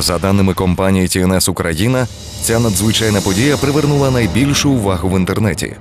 За даними компанії TNS Україна, ця надзвичайна подія привернула найбільшу увагу в інтернеті.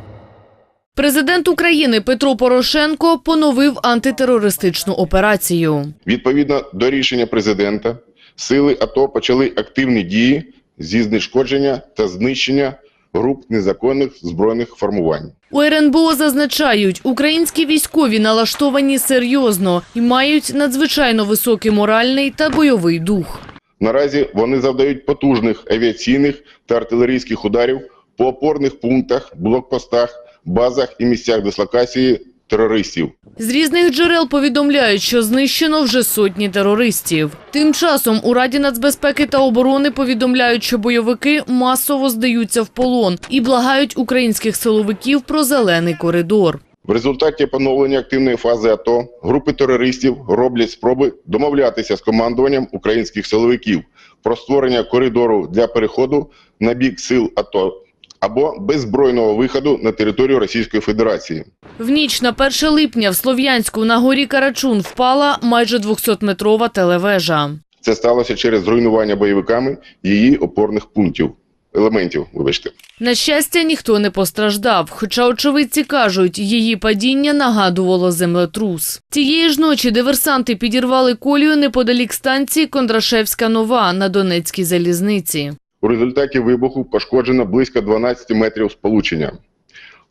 Президент України Петро Порошенко поновив антитерористичну операцію. Відповідно до рішення президента, сили АТО почали активні дії зі знешкодження та знищення груп незаконних збройних формувань. У РНБО зазначають, українські військові налаштовані серйозно і мають надзвичайно високий моральний та бойовий дух. Наразі вони завдають потужних авіаційних та артилерійських ударів по опорних пунктах, блокпостах, базах і місцях дислокації терористів. З різних джерел повідомляють, що знищено вже сотні терористів. Тим часом у Раді нацбезпеки та оборони повідомляють, що бойовики масово здаються в полон і благають українських силовиків про зелений коридор. В результаті поновлення активної фази АТО групи терористів роблять спроби домовлятися з командуванням українських силовиків про створення коридору для переходу на бік сил АТО або беззбройного виходу на територію Російської Федерації. В ніч на 1 липня в Слов'янську на горі Карачун впала майже 200-метрова телевежа. Це сталося через зруйнування бойовиками її опорних пунктів, елементів, вибачте. На щастя, ніхто не постраждав, хоча очевидці кажуть, її падіння нагадувало землетрус. Тієї ж ночі диверсанти підірвали колію неподалік станції Кондрашевська Нова на Донецькій залізниці. У результаті вибуху пошкоджено близько 12 метрів сполучення.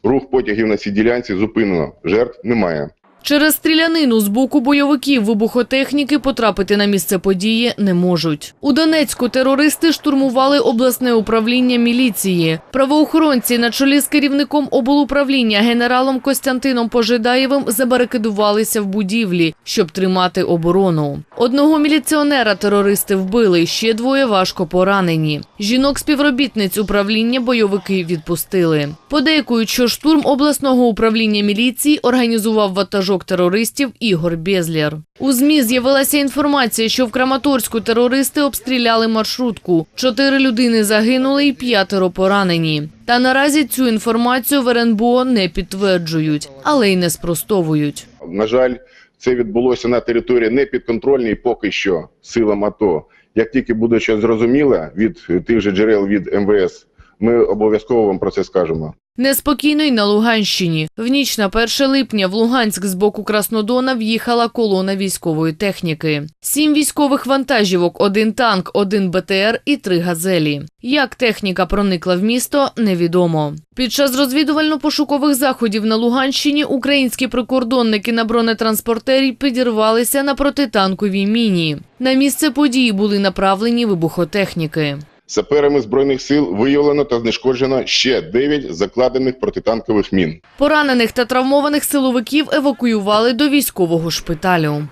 Рух потягів на цій ділянці зупинено, жертв немає. Через стрілянину з боку бойовиків вибухотехніки потрапити на місце події не можуть. У Донецьку терористи штурмували обласне управління міліції. Правоохоронці на чолі з керівником облуправління генералом Костянтином Пожидаєвим забарикадувалися в будівлі, щоб тримати оборону. Одного міліціонера терористи вбили, ще двоє важко поранені. Жінок-співробітниць управління бойовики відпустили. Подейкують, що штурм обласного управління міліції організував ватажок терористів Ігор Безлєр. У ЗМІ з'явилася інформація, що в Краматорську терористи обстріляли маршрутку. Чотири людини загинули і п'ятеро поранені. Та наразі цю інформацію в РНБО не підтверджують, але й не спростовують. На жаль, це відбулося на території непідконтрольній поки що силам АТО. Як тільки буде щось зрозуміле від тих же джерел від МВС, ми обов'язково вам про це скажемо. Неспокійно й на Луганщині. В ніч на 1 липня в Луганськ з боку Краснодона в'їхала колона військової техніки. Сім військових вантажівок, один танк, один БТР і три газелі. Як техніка проникла в місто, невідомо. Під час розвідувально-пошукових заходів на Луганщині українські прикордонники на бронетранспортері підірвалися на протитанковій міні. На місце події були направлені вибухотехніки. Саперами збройних сил виявлено та знешкоджено ще 9 закладених протитанкових мін. Поранених та травмованих силовиків евакуювали до військового шпиталю.